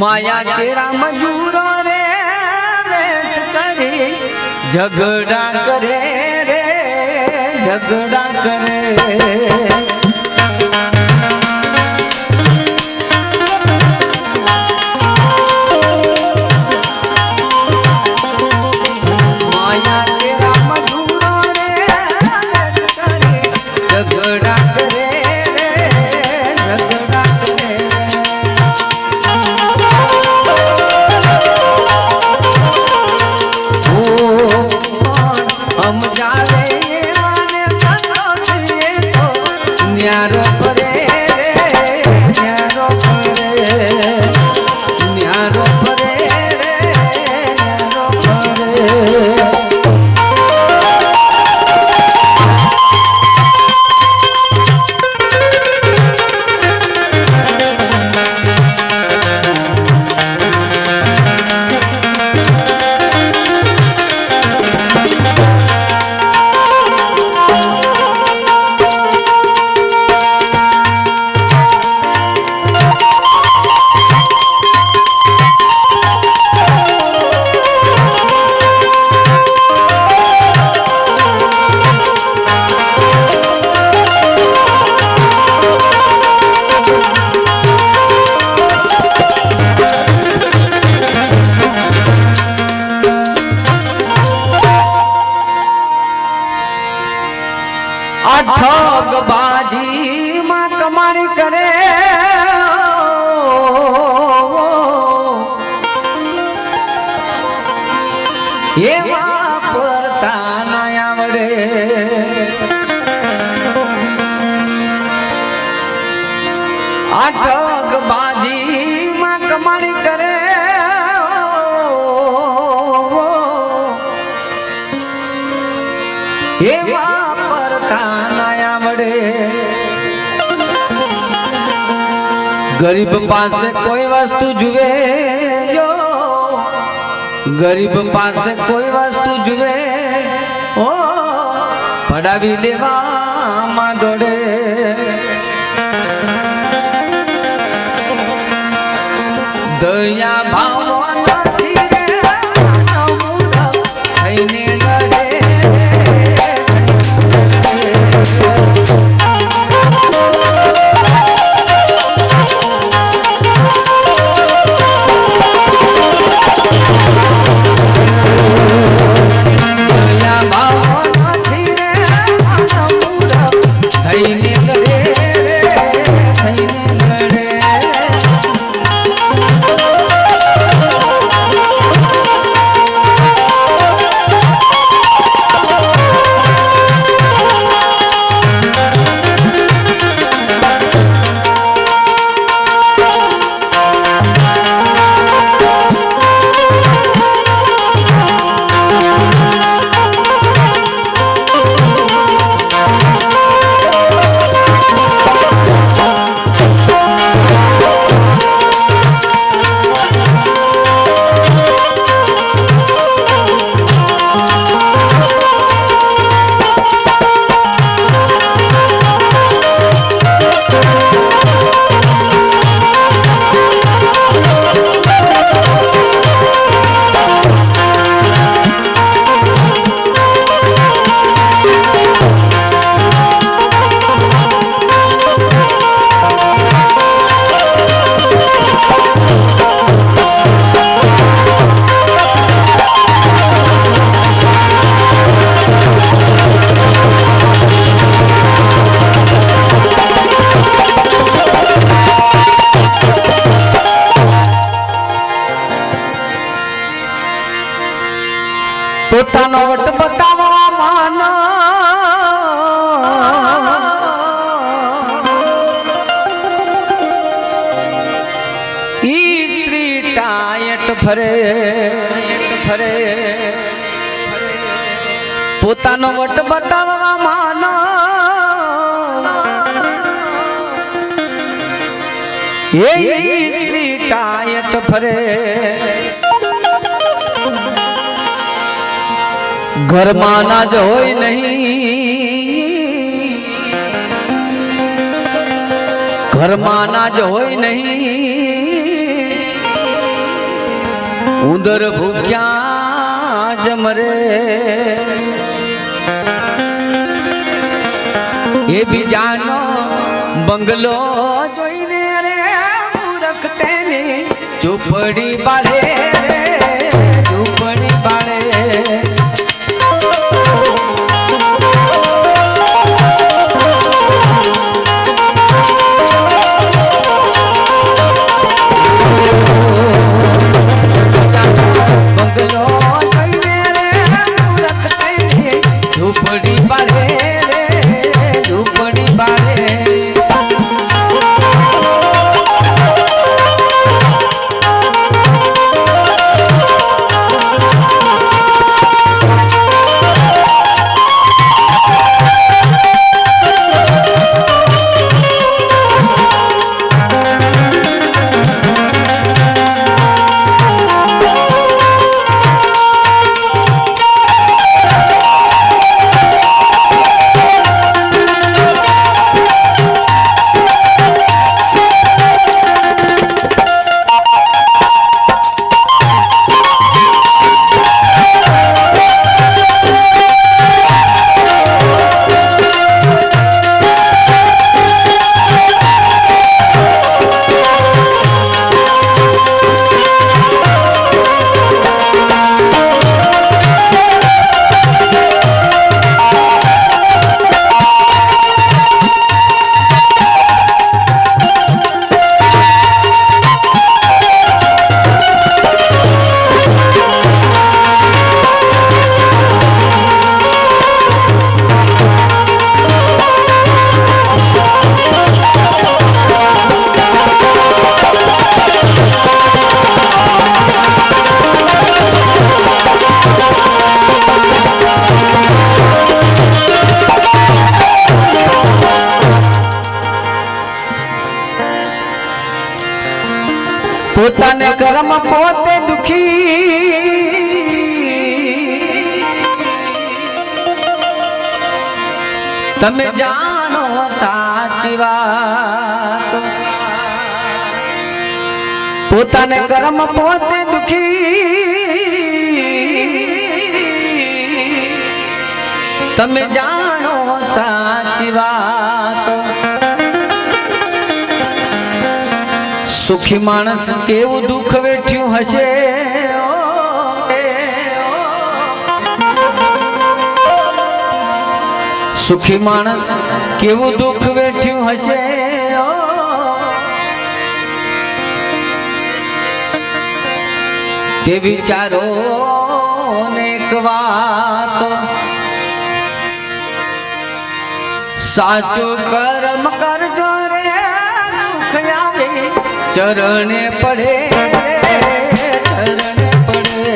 માયા તેરા મજૂરો રે વેઠ કરી ઝઘડા કરે રે ઝઘડા કરે. એવા પરતા ના આવડે. ઠગ બાજી કમાણી કરે. એવા પરતા ના આવડે. ગરીબ પાસે કોઈ વસ્તુ જુએ. ગરીબ પાસે કોઈ વસ્તુ જુએ ઓ પડાવી લેવામાં દોડે. દયા ભાવ ફરે. પોતાનો વટ બતાવવા માનો. એ સ્ત્રી ટાયટ ફરે. ઘરમાં ના જ હોય નહીં. ઘરમાં ના જ હોય નહીં. ઉંદર ભૂખ્યા જમરે એ બીજાનો બંગલો જોઈને રે મૂરખ તેની ઝૂંપડી બાળે કર્મ પોતે દુખી. તમે જાણો સાચી વાત. પોતાને કર્મ પોતે દુખી. તમે જાણો સાચી વાત. સુખી માણસ કેવું દુઃખ વેઠ્યું હશે. સુખી માણસ કેવું દુઃખ વેઠ્યું હશે તે વિચારો એક વાત સાચું કર્મ કરજો રે દુઃખ આવે ચરણે પડે ચરણે પડે.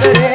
ઝઘડા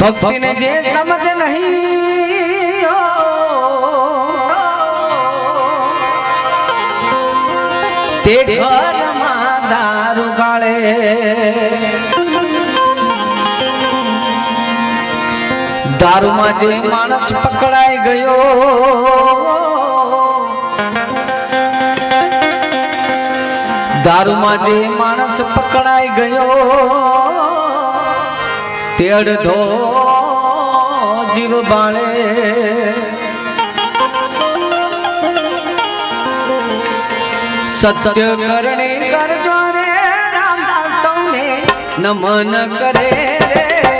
ભક્તિને જે સમજ નહીં તે ઘરમાં દારૂ ગાળે. દારૂમાં જે માણસ પકડાઈ ગયો દારૂમાં જે માણસ પકડાઈ ગયો તે અડધો જીવ બાળે. સત્ય કરણી કરજો રે રામદાસ સૌને. નમન કરે. રે